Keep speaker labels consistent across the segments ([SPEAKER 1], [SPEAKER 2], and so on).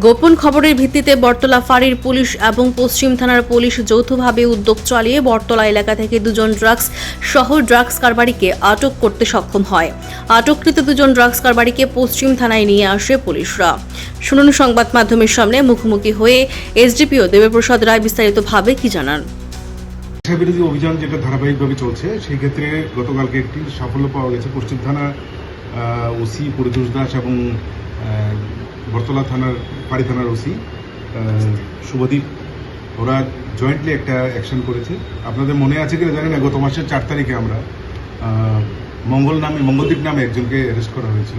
[SPEAKER 1] গোপন খবরের ভিত্তিতে বটতলা ফাঁড়ির পুলিশ এবং পশ্চিম থানার পুলিশ যৌথভাবে উদ্যোগ চালিয়ে বটতলা এলাকা থেকে দুজন ড্রাগস সহ ড্রাগস কারবারিকে আটক করতে সক্ষম হয়। আটককৃত দুজন ড্রাগস কারবারিকে পশ্চিম থানায় নিয়ে আসে পুলিশরা। শুনুন সংবাদ মাধ্যমের সামনে মুখোমুখি হয়ে এসডিপিও দেবপ্রসাদ রায় বিস্তারিতভাবে কি জানান।
[SPEAKER 2] অভিযান যেটা ধারাবাহিকভাবে চলছে, সেই ক্ষেত্রে গতকালকে একটি সাফল্য পাওয়া গেছে পশ্চিম থানা ওসি পরিতোষ দাস এবং বরতলা থানার, পাড়ি থানার ওসি শুভদীপ, ওরা জয়েন্টলি একটা অ্যাকশন করেছে। আপনাদের মনে আছে কিনা জানি না, গত মাসের চার তারিখে আমরা মঙ্গল নামে মঙ্গলদ্বীপ নামে একজনকে অ্যারেস্ট করা হয়েছিল।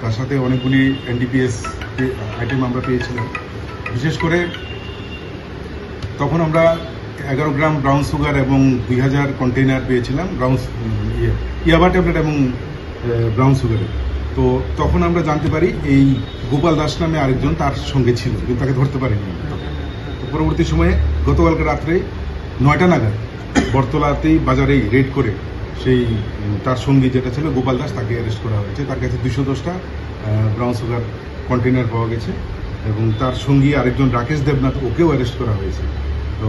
[SPEAKER 2] তার সাথে অনেকগুলি এনডিপিএস আইটেম আমরা পেয়েছিলাম। বিশেষ করে তখন আমরা এগারো গ্রাম ব্রাউন সুগার এবং দুই হাজার কন্টেইনার পেয়েছিলাম ব্রাউন ইয়ে ইয়াবা ট্যাবলেট এবং ব্রাউন সুগারের তো তখন আমরা জানতে পারি এই গোপাল দাস নামে আরেকজন তার সঙ্গে ছিল, কিন্তু তাকে ধরতে পারেনি। তো পরবর্তী সময়ে গতকালকে রাত্রে নয়টা নাগাদ বটতলাতেই বাজারেই রেড করে সেই তার সঙ্গী যেটা ছিল গোপাল দাস তাকে অ্যারেস্ট করা হয়েছে। তার কাছে দুশো দশটা ব্রাউন সুগার কন্টেনার পাওয়া গেছে এবং তার সঙ্গী আরেকজন রাকেশ দেবনাথ, ওকেও অ্যারেস্ট করা হয়েছে। তো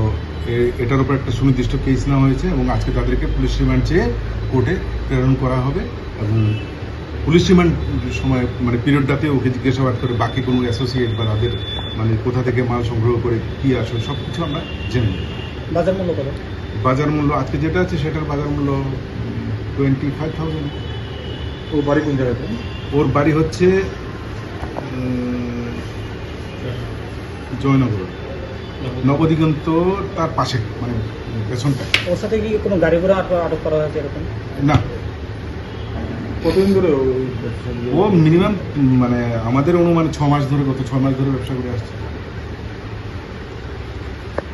[SPEAKER 2] এটার উপর একটা সুনির্দিষ্ট কেস নেওয়া হয়েছে এবং আজকে তাদেরকে পুলিশ রিমান্ড চেয়ে কোর্টে প্রেরণ করা হবে এবং পুলিশ রিমান্ড সময় মানে পিরিয়ডটাতে ওকে জিজ্ঞাসাবাদ করে বাকি কোনো অ্যাসোসিয়েট বা তাদের মানে কোথা থেকে মাল সংগ্রহ করে কি আসলে সব কিছু আমরা জেনে নেব।
[SPEAKER 3] বাজার মূল্য কত?
[SPEAKER 2] বাজার মূল্য আজকে যেটা আছে সেটার বাজার মূল্য টোয়েন্টি ফাইভ থাউজেন্ড
[SPEAKER 3] ও বাড়ি কোন জায়গাতে
[SPEAKER 2] ওর বাড়ি হচ্ছে জয়নগর। নবদিগন্ত তার পাশে মানে পেছনটা
[SPEAKER 3] ওর সাথে কি কোনো গাড়ি ঘোড়া আটক করা হয়েছে এরকম?
[SPEAKER 2] না।
[SPEAKER 3] কতদিন ধরে
[SPEAKER 2] ও মিনিমাম মানে আমাদের অনুমান ছ মাস ধরে গত ছ মাস ধরে ব্যবসা করে আসছে।